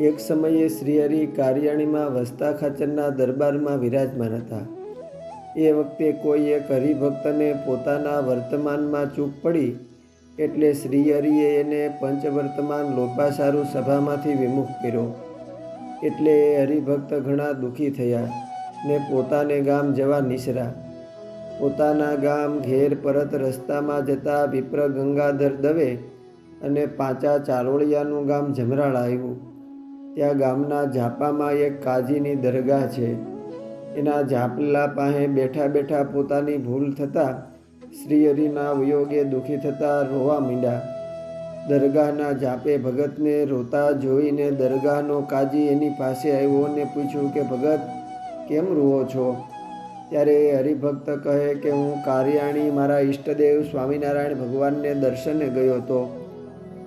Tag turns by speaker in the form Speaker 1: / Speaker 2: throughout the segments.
Speaker 1: એક સમયે શ્રીહરિ કારિયાણીમાં વસ્તા ખાચરના દરબારમાં વિરાજમાન હતા. એ વખતે કોઈ એક હરિભક્તને પોતાના વર્તમાનમાં ચૂક પડી એટલે શ્રીહરિએ એને પંચવર્તમાન લોપાસારું સભામાંથી વિમુખ કર્યો. એટલે એ હરિભક્ત ઘણા દુઃખી થયા ને પોતાને ગામ જવા નિસરા. પોતાના ગામ ઘેર પરત રસ્તામાં જતા વિપ્ર ગંગાધર દવે અને પાંચા ચારોળિયાનું ગામ જમરાળ આવ્યું. ત્યાં ગામના ઝાપામાં એક કાજીની દરગાહ છે. એના ઝાપલા પાસે બેઠા બેઠા પોતાની ભૂલ થતાં શ્રીહરિના વિયોગે દુઃખી થતાં રોવા માંડ્યા. દરગાહના ઝાપે ભગતને રોતા જોઈને દરગાહનો કાજી એની પાસે આવ્યો અને પૂછ્યું કે, ભગત, કેમ રૂવો છો? ત્યારે હરિભક્ત કહે કે, હું કારિયાણી મારા ઈષ્ટદેવ સ્વામિનારાયણ ભગવાનને દર્શને ગયો હતો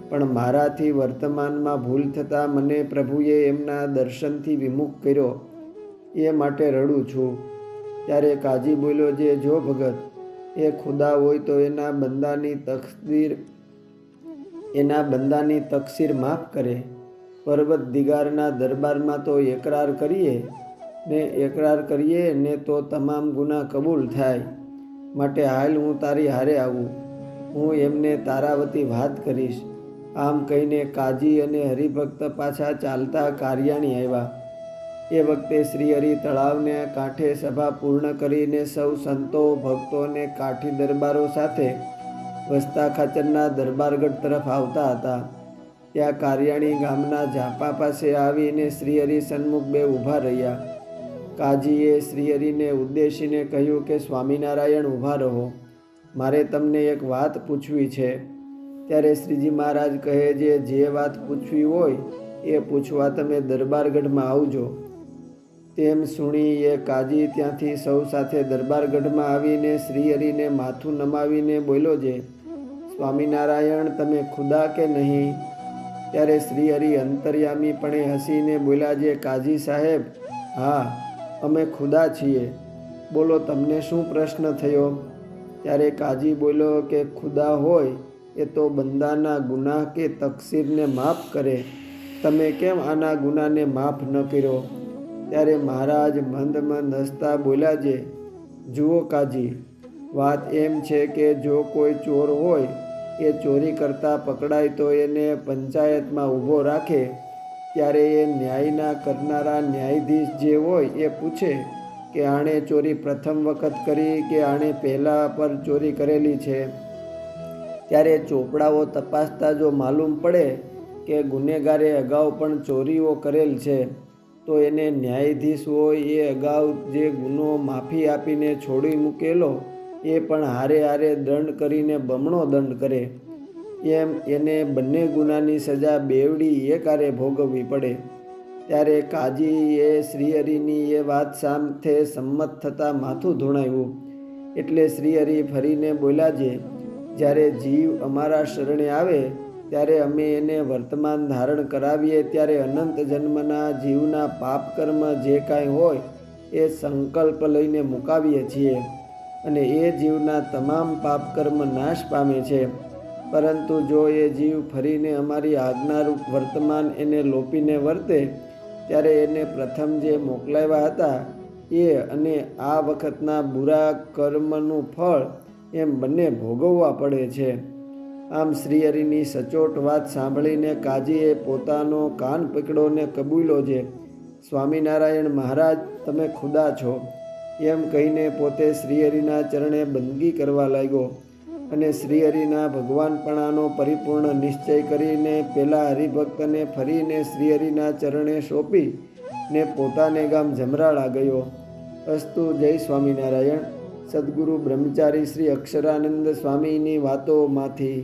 Speaker 1: પણ મારાથી વર્તમાનમાં ભૂલ થતાં મને પ્રભુએ એમના દર્શનથી વિમુખ કર્યો. એ માટે રડું છું. ત્યારે કાજી બોલ્યો, જે, જો ભગત, એ ખુદા હોય તો એના બંદાની તકદીર, એના બંદાની તકસીર માફ કરે. પર્વત દિગારના દરબારમાં તો એકરાર કરીએ, ને એકરાર કરીએ, ને તો તમામ ગુના કબૂલ થાય. માટે હાલ હું તારી હારે આવું. હું એમને તારાવતી વાત કરીશ. આમ કહીને કાજી અને હરિભક્ત પાછા ચાલતા કારિયાણી આવ્યા. એ વખતે શ્રી હરિ તળાવને કાંઠે સભા પૂર્ણ કરીને સૌ સંતો ભક્તોને કાઠી દરબારો સાથે વસ્તા ખાચરના દરબારગઢ તરફ આવતા હતા. ત્યાં કારિયાણી ગામના ઝાપા પાસે આવીને શ્રીહરિ સન્મુખ બે ઊભા રહ્યા. કાજીએ શ્રીહરિને ઉદ્દેશીને કહ્યું કે, સ્વામિનારાયણ ઊભા રહો. મારે તમને એક વાત પૂછવી છે. ત્યારે શ્રીજી મહારાજ કહે છે જે વાત પૂછવી હોય, એ પૂછવા તમે દરબારગઢમાં આવજો. તેમ સુણી એ કાજી ત્યાંથી સૌ સાથે દરબારગઢમાં આવીને શ્રીહરિને માથું નમાવીને બોલ્યો છે, સ્વામિનારાયણ, તમે ખુદા કે નહીં? ત્યારે શ્રીહરિ અંતર્યામીપણે હસીને બોલ્યા જે કાજી સાહેબ, હા, અમે ખુદા છીએ. બોલો, તમને શું પ્રશ્ન થયો? ત્યારે કાજી બોલ્યો કે, ખુદા હોય એ તો બંદાના ગુનાહ કે તકસીરને માફ કરે. તમે કેમ આના ગુનાને માફ ન કર્યો? ત્યારે મહારાજ મંદ મંદ હસતા બોલ્યા છે, જુઓ કાજી, વાત એમ છે કે જો કોઈ ચોર હોય, એ ચોરી કરતાં પકડાય તો એને પંચાયતમાં ઊભો રાખે. ત્યારે એ ન્યાયના કરનારા ન્યાયાધીશ જે હોય એ પૂછે કે આણે ચોરી પ્રથમ વખત કરી કે આણે પહેલાં પર ચોરી કરેલી છે? ત્યારે ચોપડાઓ તપાસતા જો માલુમ પડે કે ગુનેગારે અગાઉ પણ ચોરીઓ કરેલ છે, તો એને ન્યાયાધીશ હોય એ અગાઉ જે ગુનો માફી આપીને છોડી મૂકેલો, એ પણ હારે હારે દંડ કરીને બમણો દંડ કરે. એમ એને બંને ગુનાની સજા બેવડી એકારે ભોગવવી પડે. ત્યારે કાજી એ શ્રીહરિની એ વાત સામે સંમત થતાં માથું ધૂણાવ્યું. એટલે શ્રીહરિ ફરીને બોલ્યા છે જ્યારે જીવ અમારા શરણે આવે, ત્યારે અમે એને વર્તમાન ધારણ કરાવીએ, ત્યારે અનંત જન્મના જીવના પાપ કર્મ જે કાંઈ હોય, એ સંકલ્પ લઈને મુકાવીએ છીએ. અને એ જીવના તમામ પાપ કર્મ નાશ પામે છે. પરંતુ જો એ જીવ ફરીને અમારી આજ્ઞારૂપ વર્તમાન એને લોપીને વર્તે, ત્યારે એને પ્રથમ જે મોકલાવ્યા હતા, એ અને આ વખતના બુરા કર્મનું ફળ એમ બંને ભોગવવા પડે છે. આમ શ્રીહરિની સચોટ વાત સાંભળીને કાજીએ પોતાનો કાન પકડોને કબૂલો છે સ્વામિનારાયણ મહારાજ, તમે ખુદા છો. એમ કહીને પોતે શ્રીહરિના ચરણે બંદગી કરવા લાગ્યો અને શ્રીહરિના ભગવાનપણાનો પરિપૂર્ણ નિશ્ચય કરીને પેલા હરિભક્તને ફરીને શ્રીહરિના ચરણે સોંપી ને પોતાને ગામ જમરાળા ગયો. અસ્તુ જય સ્વામિનારાયણ. સદગુરુ બ્રહ્મચારી શ્રી અક્ષરાનંદ સ્વામીની વાતોમાંથી.